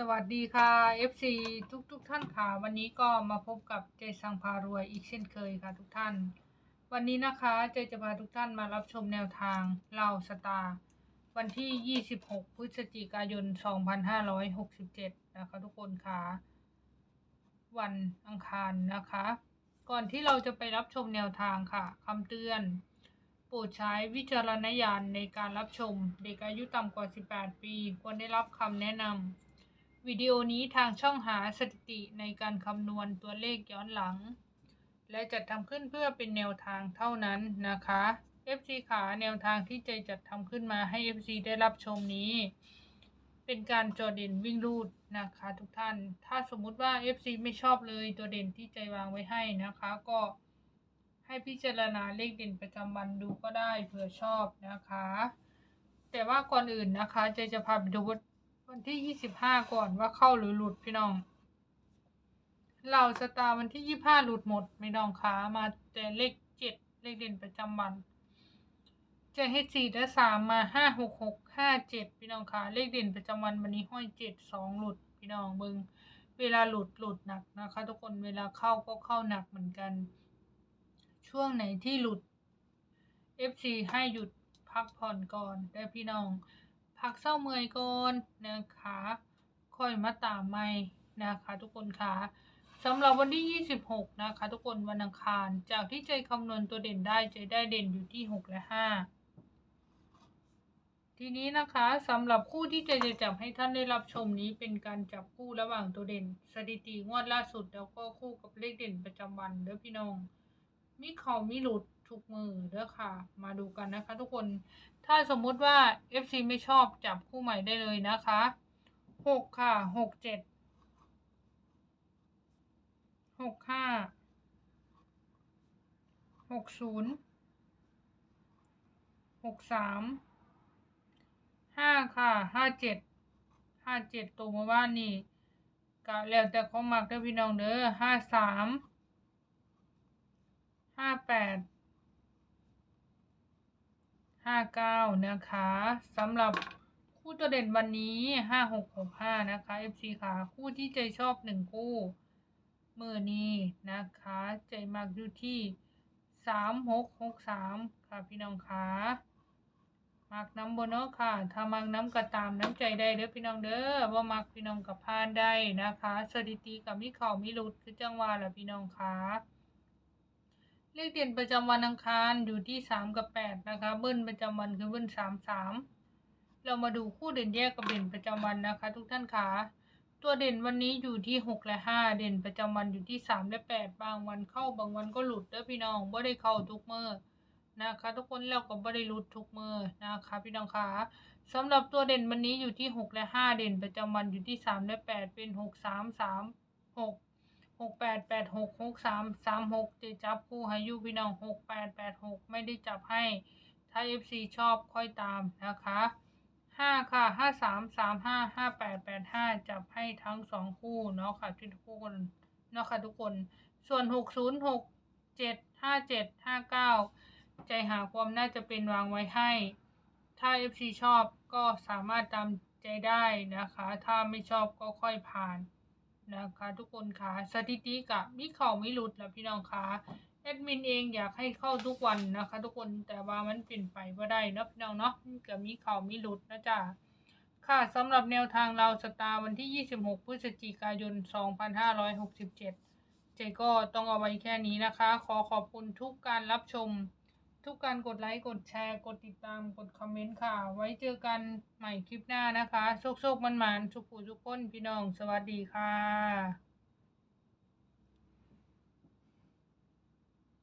สวัสดีค่ะ FC ทุกทุกๆท่านค่ะ วันนี้ก็มาพบกับเจสังพารวยอีกเช่นเคยค่ะทุกท่าน วันนี้นะคะเจจะพาทุกท่านมารับชมแนวทางเล่าสตาร์วันที่ 26 พฤศจิกายน 2567 นะคะทุกคนค่ะ วันอังคารนะคะ ก่อนที่เราจะไปรับชมแนวทางค่ะคำเตือนโปรดใช้วิจารณญาณในการรับชม เด็กอายุต่ำกว่า 18 ปี ควรได้รับคำแนะนำ วิดีโอนี้ทางช่องหาสถิติในการคำนวณตัวเลขย้อนหลัง และจัดทำขึ้นเพื่อเป็นแนวทางเท่านั้นนะคะ FC ขาแนวทางที่ใจจัดทำขึ้นมาให้ FC ได้รับชมนี้ เป็นการจอเด่นวิ่งรูดนะคะทุกท่าน ถ้าสมมุติว่า FC ไม่ชอบเลยตัวเด่นที่ใจวางไว้ให้นะคะ ก็ให้พิจารณาเลขเด่นประจำวันดูก็ได้เผื่อชอบนะคะ แต่ว่าก่อนอื่นนะคะใจจะพาไปดู วันที่25ก่อนว่าเข้าหรือหลุดพี่น้อง เราสตาร์วันที่25หลุดหมดพี่น้องคะมาแต่เลข7เลขเด่นประจำวันจะให้สี่และสามมาห้าหกหกห้าเจ็ดพี่น้องคะเลขเด่นประจำวันวันนี้ห้อยเจ็ดสองหลุดพี่น้องเบิงเวลาหลุดหลุดหนักนะคะ ทุกคนเวลาเข้าก็เข้าหนักเหมือนกัน ช่วงไหนที่หลุด FC ให้หยุดพักผ่อนก่อนได้พี่น้อง พักเศร้าเมื่อยก่อนนะคะ ค่อยมาตามใหม่นะคะทุกคนคะสำหรับวันที่ 26 นะคะ ทุกคนวันอังคารจากที่ใจคำนวณตัวเด่นได้ใจได้เด่นอยู่ที่ 6 และ 5 ทีนี้นะคะสำหรับคู่ที่ใจจะจับให้ท่านได้รับชมนี้เป็นการจับคู่ระหว่างตัวเด่น สถิติงวดล่าสุดแล้วก็คู่กับเลขเด่นประจำวันเด้อพี่น้อง มีเขามีหลุด ทุกมือเด้อค่ะ มาดูกันนะคะ ทุกคน ถ้าสมมุติว่า FC ไม่ชอบจับคู่ใหม่ได้เลยนะคะหกค่ะหกเจ็ดหกห้าหกศูนย์หกสามห้าค่ะห้าเจ็ดห้าเจ็ดตัวมาบ้านนี่กะแล้วแต่เขามักเด้อพี่น้องเด้อห้าสามห้าแปด ห้าเก้านะคะสำหรับคู่ตัวเด่นวันนี้ห้าหกหกห้านะคะ FC ค่ะ คู่ที่ใจชอบหนึ่งคู่ มือนี้นะคะ ใจมากอยู่ที่สามหกหกสามค่ะพี่น้องค่ะมักน้ำบนเนาะค่ะ ถ้ามักน้ำกระตามน้ำใจได้เด้อพี่น้องเด้อว่ามักพี่น้องกับพานได้นะคะ สถิติกับมิเข่ามิหลุดคือจังหวะละพี่น้องค่ะ เลขเด่นประจำวันอังคารอยู่ที่สามกับแปดนะคะ เบิ้ลประจำวันคือเบิ้ลสามสามเรามาดูคู่เด่นแยกกับเด่นประจำวันนะคะ ทุกท่านคะตัวเด่นวันนี้อยู่ที่หกและห้าเด่นประจำวันอยู่ที่สามและแปดบางวันเข้าบางวันก็หลุดเด้อพี่น้องบ่ได้เข้าทุกเมื่อนะคะ ทุกคนแล้วก็บ่ได้หลุดทุกเมื่อนะคะ พี่น้องคะสำหรับตัวเด่นวันนี้อยู่ที่หกและห้าเด่นประจำวันอยู่ที่สามและแปดเป็นหกสามสามหก หกแปดแปดหกหกสามสามหกจะจับคู่ให้ยูพี่น้องหกแปดแปดหกไม่ได้จับให้ ถ้า FC ชอบค่อยตามนะคะห้าค่ะห้าสามสามห้าห้าแปดแปดห้าจับให้ทั้งสองคู่เนาะค่ะทุกคนเนาะค่ะทุกคน ส่วนหกศูนย์หกเจ็ดห้าเจ็ดห้าเก้าใจหาความน่าจะเป็นวางไว้ให้ ถ้า FC ชอบก็สามารถตามใจได้นะคะ ถ้าไม่ชอบก็ค่อยผ่าน นะคะทุกคนคะสถิติกับมีเข่าไม่หลุดแล้วพี่น้องคะแอดมินเองอยากให้เข้าทุกวันนะคะ ทุกคนแต่ว่ามันเปลี่ยนไปก็ได้นะพี่น้องเนาะกับมีเข่ามีหลุดนะจ๊ะค่ะสำหรับแนวทางเราสตาร์วันที่ 26 พฤศจิกายน 2567 เจก็ต้องเอาไว้แค่นี้นะคะ ขอขอบคุณทุกการรับชม ทุกการกดไลค์กดแชร์กดติดตามกดคอมเมนต์ค่ะ ไว้เจอกันใหม่คลิปหน้านะคะ โชคๆมันมันสุขุสุขคนพี่น้อง สวัสดีค่ะ